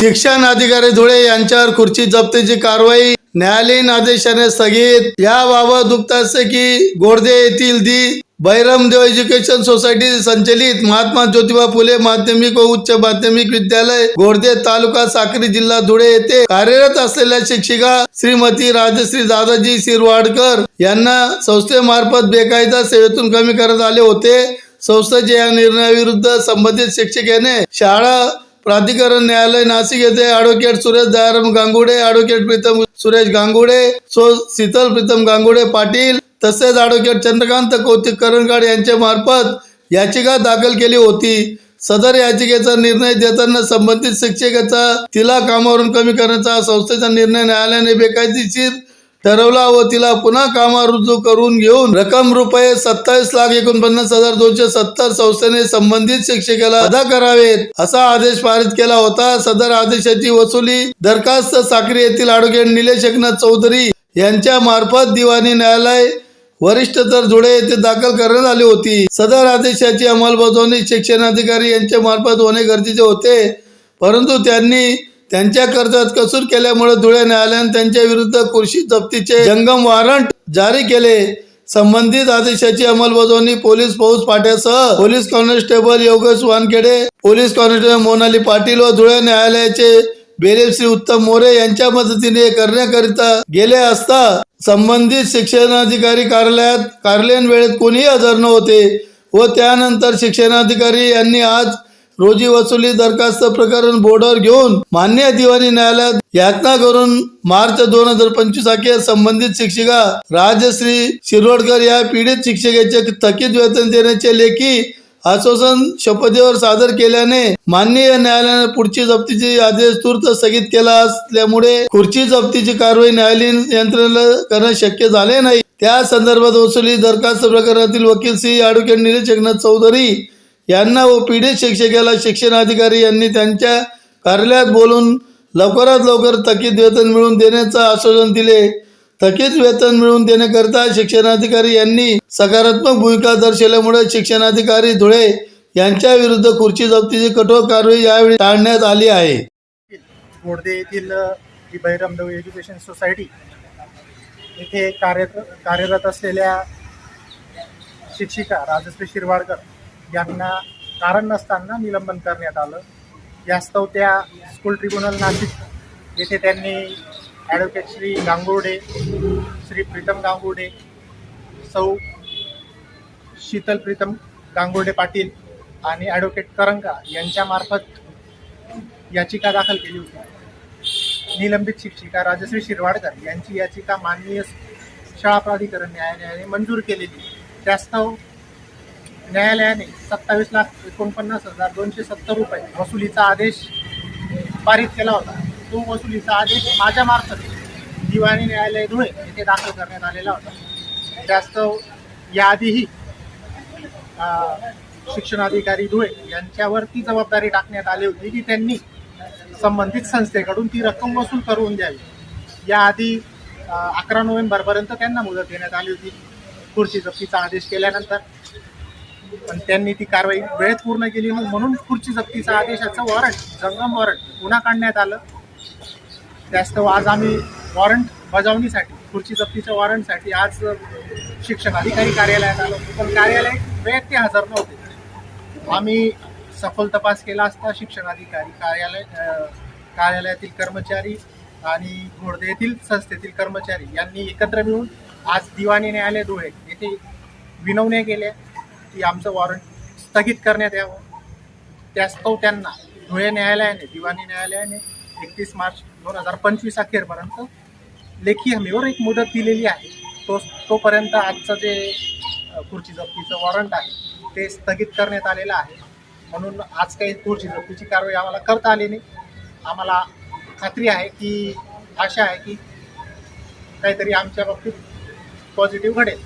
शिक्षण अधिकारी धुळे यांच्यावर खुर्ची जप्तीची कारवाई. न्यायालयीन आदेशाने स्थगित. याबाबत दुखत असे की गोडदे येथील दी बैरमदेव एज्युकेशन सोसायटी संचलित महात्मा ज्योतिबा फुले माध्यमिक व उच्च माध्यमिक विद्यालय गोडदे तालुका साक्री जिल्हा धुळे येथे कार्यरत असलेल्या शिक्षिका श्रीमती राजश्री दादाजी शिरवाडकर यांना संस्थेमार्फत बेकायदा सेवेतून कमी करण्यात आले होते. संस्थेच्या या निर्णयाविरुद्ध संबंधित शिक्षिकेने शाळा प्राधिकरण न्यायालय नाशिक येथे ॲडव्होकेट सुरेश दयाराम गांगुडे ॲडव्होकेट प्रीतम सुरेश गांगुडे सो शीतल प्रीतम गांगुडे पाटील तसेच ॲडव्होकेट चंद्रकांत कौतिक करणगाड यांच्या मार्फत याचिका दाखल केली होती. सदर याचिकेचा निर्णय देताना संबंधित शिक्षकाचा तिला कामावरून कमी करण्याचा संस्थेचा निर्णय न्यायालयाने बेकायदेशीर ठरवला व तिला पुन्हा कामावर रुजू करून घेऊन रक्कम रुपये सत्तावीस लाख एकोणपन्नास हजार दोनशे सत्तर संस्थेने संबंधित शिक्षकाला अदा करावेत असा आदेश पारित केला होता. सदर आदेशाची वसुली दरखास्त साक्री येथील अॅडव्होकेट निलेश एकनाथ चौधरी यांच्या मार्फत दिवाणी न्यायालय वरिष्ठ तर जुळे येथे दाखल करण्यात आली होती. सदर आदेशाची अंमलबजावणी शिक्षणाधिकारी यांच्या मार्फत होणे गरजेचे होते परंतु त्यांनी त्यांच्या कर्जात कसूर केल्यामुळे धुळे न्यायालयाने त्यांच्या विरुद्ध कृषी जप्तीचे जंगम वॉरंट जारी केले. संबंधित आदेशाची अंमलबजावणी पोलीस फौज पाट्यासह police constable Yogesh Wankhede police constable Monali Patil व धुळे न्यायालयाचे बेरेब श्री उत्तम मोरे यांच्या मदतीने करण्याकरिता गेले असता संबंधित शिक्षणाधिकारी कार्यालयात कार्यालयीन वेळेत कोणीही हजर नव्हते व त्यानंतर शिक्षणाधिकारी यांनी आज रोजी वसुली दरखास्त प्रकरण बोर्डावर घेऊन मान्य दिवाणी न्यायालयात यातना करून मार्च दोन हजार पंचवीस अखेर संबंधित शिक्षिका राजश्री शिरोडकर या पीडित शिक्षिकेचे थकीत वेतन देण्याचे लेखी आश्वासन शपथेवर सादर केल्याने माननीय न्यायालयाने पुढची जप्तीचे आदेश तूर्त स्थगित केला असल्यामुळे खुर्ची जप्तीची कारवाई न्यायालयीन यंत्रणेला करणे शक्य झाले नाही. त्या संदर्भात वसुली दरखास्त प्रकरणातील वकील श्री ॲडव्होकेट निलेश एकनाथ चौधरी यांना व पीडित शिक्षकाला शिक्षणाधिकारी यांनी त्यांच्या कार्यालयात बोलून लवकरात लवकर थकीत वेतन मिळवून देण्याचं आश्वासन दिले. थकीत वेतन मिळवून देण्याकरिता शिक्षणाधिकारी यांनी सकारात्मक भूमिका दर्शवल्यामुळे शिक्षणाधिकारी धुळे यांच्या विरुद्ध खुर्ची जप्तीची कठोर कारवाई यावेळी टाळण्यात आली आहे. बोर्डे येथील बहिरामदेव एज्युकेशन सोसायटी येथे कार्य कार्यरत असलेल्या शिक्षिका राजश्री शिरवाडकर यांना कारण नसताना निलंबन करण्यात आलं. यास्तव त्या स्कूल ट्रिब्युनल नाशिक येथे त्यांनी ॲडव्होकेट श्री गांगुर्डे श्री प्रीतम गांगुर्डे सौ शीतल प्रीतम गांगुर्डे पाटील आणि ॲडव्होकेट करंगा यांच्यामार्फत याचिका दाखल केली होती. निलंबित शिक्षिका राजश्री शिरवाडकर यांची याचिका माननीय शाळा प्राधिकरण न्यायालयाने मंजूर केलेली. त्यास्तव न्यायालयाने सत्तावीस लाख एकोणपन्नास हजार दोनशे सत्तर रुपये वसुलीचा आदेश पारित केला होता. तो वसुलीचा आदेश माझ्यामार्फत दिवाणी न्यायालय धुळे येथे दाखल करण्यात आलेला होता. त्यास्तव याआधीही शिक्षणाधिकारी धुळे यांच्यावर ती जबाबदारी टाकण्यात आली होती की त्यांनी संबंधित संस्थेकडून ती रक्कम वसूल करून द्यावी याआधी अकरा नोव्हेंबरपर्यंत त्यांना मुदत देण्यात आली होती. खुर्ची जप्तीचा आदेश केल्यानंतर पण त्यांनी ती कारवाई वेळेत पूर्ण केली म्हणून खुर्ची जप्तीचा आदेशाचं वॉरंट जंगम वॉरंट पुन्हा काढण्यात आलं. त्यास्तव आज आम्ही वॉरंट बजावणीसाठी खुर्ची जप्तीच्या वॉरंटसाठी आज शिक्षक अधिकारी कार्यालयात आलो. पण कार्यालय वेळेत ते हजर नव्हते. आम्ही सखोल तपास केला असता शिक्षण अधिकारी कार्यालय कार्यालयातील कर्मचारी आणि घोडदे येथील संस्थेतील कर्मचारी यांनी एकत्र मिळून आज दिवाणी न्यायालय धुळे येथे विनवण्या केल्या. की आमचं वॉरंट स्थगित करण्यात यावं. त्यास्तव त्यांना धुळे न्यायालयाने दिवाणी न्यायालयाने एकतीस मार्च दोन हजार पंचवीस अखेरपर्यंत लेखी हमीवर एक मुदत दिलेली आहे. तो तोपर्यंत आजचं जे खुर्ची जप्तीचं वॉरंट आहे ते स्थगित करण्यात आलेलं आहे. म्हणून आज काही खुर्ची जप्तीची कारवाई आम्हाला करता आली नाही. आम्हाला खात्री आहे की आशा आहे की काहीतरी आमच्या बाबतीत पॉझिटिव्ह घडेल.